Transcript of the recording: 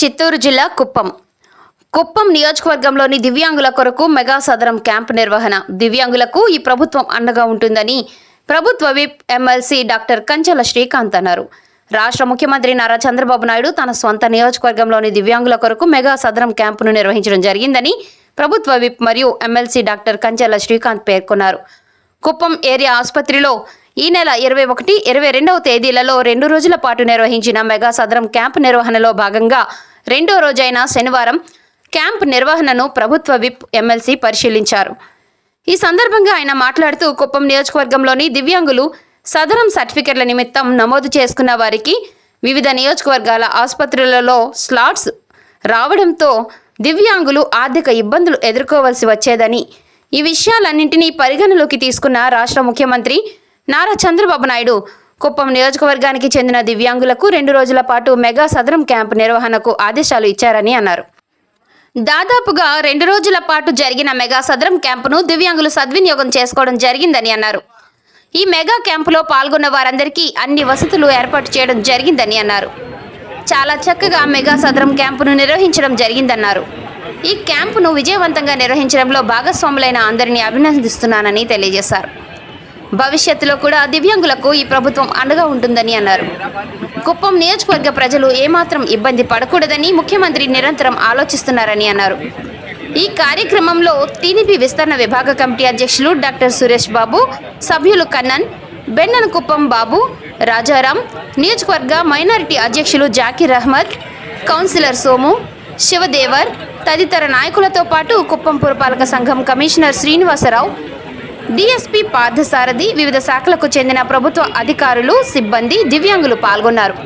చిత్తూరు జిల్లా కుప్పం. కుప్పం నియోజకవర్గంలోని దివ్యాంగుల కొరకు మెగా సదరం క్యాంప్ నిర్వహణ. దివ్యాంగులకు ఈ ప్రభుత్వం అండగా ఉంటుందని ప్రభుత్వ whip MLC doctor Kanchela Srikanth అన్నారు. రాష్ట్ర ముఖ్యమంత్రి నారా చంద్రబాబు నాయుడు తన సొంత నియోజకవర్గంలోని దివ్యాంగుల కొరకు మెగా సదరం క్యాంపును నిర్వహించడం జరిగిందని ప్రభుత్వ విప్ మరియు ఎమ్మెల్సీ డాక్టర్ కంచెల శ్రీకాంత్ పేర్కొన్నారు. కుప్పం ఏరియా ఆసుపత్రిలో ఈ నెల ఇరవై ఒకటి ఇరవై రెండవ తేదీలలో రెండు రోజుల పాటు నిర్వహించిన మెగా సదరం క్యాంప్ నిర్వహణలో భాగంగా రెండో రోజైన శనివారం క్యాంప్ నిర్వహణను ప్రభుత్వ విప్ ఎమ్మెల్సీ పరిశీలించారు. ఈ సందర్భంగా ఆయన మాట్లాడుతూ కుప్పం నియోజకవర్గంలోని దివ్యాంగులు సదరం సర్టిఫికెట్ల నిమిత్తం నమోదు చేసుకున్న వారికి వివిధ నియోజకవర్గాల ఆసుపత్రులలో స్లాట్స్ రావడంతో దివ్యాంగులు ఆర్థిక ఇబ్బందులు ఎదుర్కోవలసి వచ్చేదని ఈ విషయాలన్నింటినీ పరిగణలోకి తీసుకున్న రాష్ట్ర ముఖ్యమంత్రి నారా చంద్రబాబు నాయుడు కుప్పం నియోజకవర్గానికి చెందిన దివ్యాంగులకు రెండు రోజుల పాటు మెగా సదరం క్యాంప్ నిర్వహణకు ఆదేశాలు ఇచ్చారని అన్నారు. దాదాపుగా రెండు రోజుల పాటు జరిగిన మెగా సదరం క్యాంపును దివ్యాంగులు సద్వినియోగం చేసుకోవడం జరిగిందని అన్నారు. ఈ మెగా క్యాంపులో పాల్గొన్న వారందరికీ అన్ని వసతులు ఏర్పాటు చేయడం జరిగిందని అన్నారు. చాలా చక్కగా మెగా సదరం క్యాంపును నిర్వహించడం జరిగిందన్నారు. ఈ క్యాంపును విజయవంతంగా నిర్వహించడంలో భాగస్వాములైన అందరినీ అభినందిస్తున్నానని తెలియజేశారు. భవిష్యత్తులో కూడా దివ్యాంగులకు ఈ ప్రభుత్వం అండగా ఉంటుందని అన్నారు. కుప్పం నియోజకవర్గ ప్రజలు ఏమాత్రం ఇబ్బంది పడకూడదని ముఖ్యమంత్రి నిరంతరం ఆలోచిస్తున్నారని అన్నారు. ఈ కార్యక్రమంలో టీడీపీ విస్తరణ విభాగ కమిటీ అధ్యక్షులు డాక్టర్ సురేష్ బాబు సభ్యులు కన్నన్ బెన్నన్ కుప్పం బాబు రాజారాం నియోజకవర్గ మైనారిటీ అధ్యక్షులు జాకీర్ అహ్మద్ కౌన్సిలర్ సోము శివదేవర్ తదితర నాయకులతో పాటు కుప్పం పురపాలక సంఘం కమిషనర్ శ్రీనివాసరావు డిఎస్పీ పార్థసారథి వివిధ శాఖలకు చెందిన ప్రభుత్వ అధికారులు సిబ్బంది దివ్యాంగులు పాల్గొన్నారు.